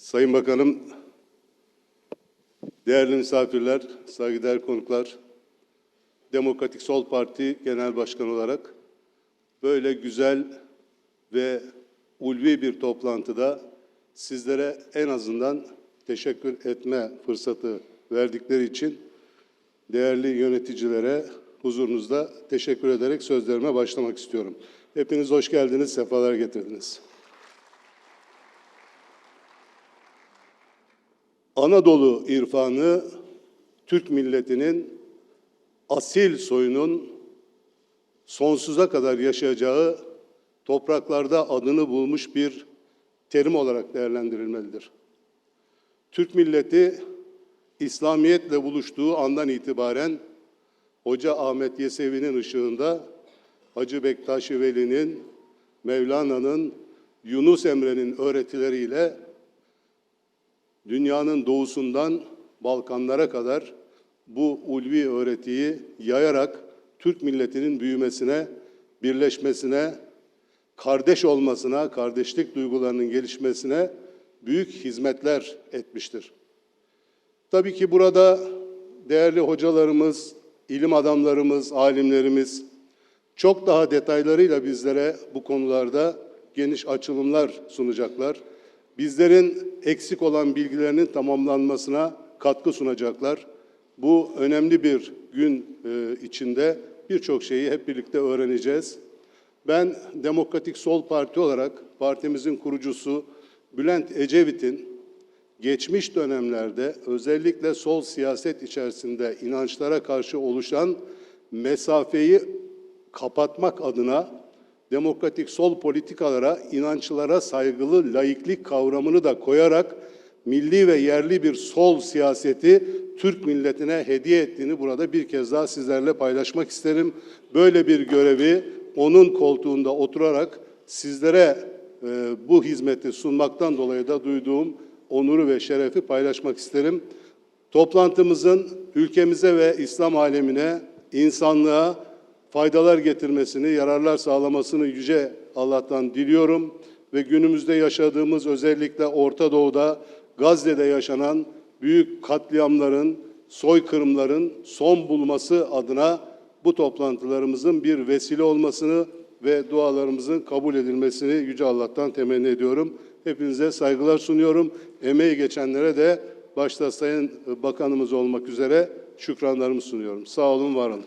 Sayın Bakanım, değerli misafirler, saygıdeğer konuklar, Demokratik Sol Parti Genel Başkanı olarak böyle güzel ve ulvi bir toplantıda sizlere en azından teşekkür etme fırsatı verdikleri için değerli yöneticilere huzurunuzda teşekkür ederek sözlerime başlamak istiyorum. Hepiniz hoş geldiniz, sefalar getirdiniz. Anadolu irfanı Türk milletinin asil soyunun sonsuza kadar yaşayacağı topraklarda adını bulmuş bir terim olarak değerlendirilmelidir. Türk milleti İslamiyetle buluştuğu andan itibaren Hoca Ahmet Yesevi'nin ışığında Hacı Bektaş Veli'nin, Mevlana'nın, Yunus Emre'nin öğretileriyle dünyanın doğusundan Balkanlara kadar bu ulvi öğretiyi yayarak Türk milletinin büyümesine, birleşmesine, kardeş olmasına, kardeşlik duygularının gelişmesine büyük hizmetler etmiştir. Tabii ki burada değerli hocalarımız, ilim adamlarımız, alimlerimiz çok daha detaylarıyla bizlere bu konularda geniş açılımlar sunacaklar. Bizlerin eksik olan bilgilerinin tamamlanmasına katkı sunacaklar. Bu önemli bir gün e, içinde birçok şeyi hep birlikte öğreneceğiz. Ben Demokratik Sol Parti olarak partimizin kurucusu Bülent Ecevit'in geçmiş dönemlerde özellikle sol siyaset içerisinde inançlara karşı oluşan mesafeyi kapatmak adına demokratik sol politikalara, inançlara saygılı laiklik kavramını da koyarak milli ve yerli bir sol siyaseti Türk milletine hediye ettiğini burada bir kez daha sizlerle paylaşmak isterim. Böyle bir görevi onun koltuğunda oturarak sizlere e, bu hizmeti sunmaktan dolayı da duyduğum onuru ve şerefi paylaşmak isterim. Toplantımızın ülkemize ve İslam alemine, insanlığa faydalar getirmesini, yararlar sağlamasını yüce Allah'tan diliyorum ve günümüzde yaşadığımız özellikle Orta Doğu'da, Gazze'de yaşanan büyük katliamların, soykırımların son bulması adına bu toplantılarımızın bir vesile olmasını ve dualarımızın kabul edilmesini Yüce Allah'tan temenni ediyorum. Hepinize saygılar sunuyorum. Emeği geçenlere de başta Sayın Bakanımız olmak üzere şükranlarımı sunuyorum. Sağ olun, var olun.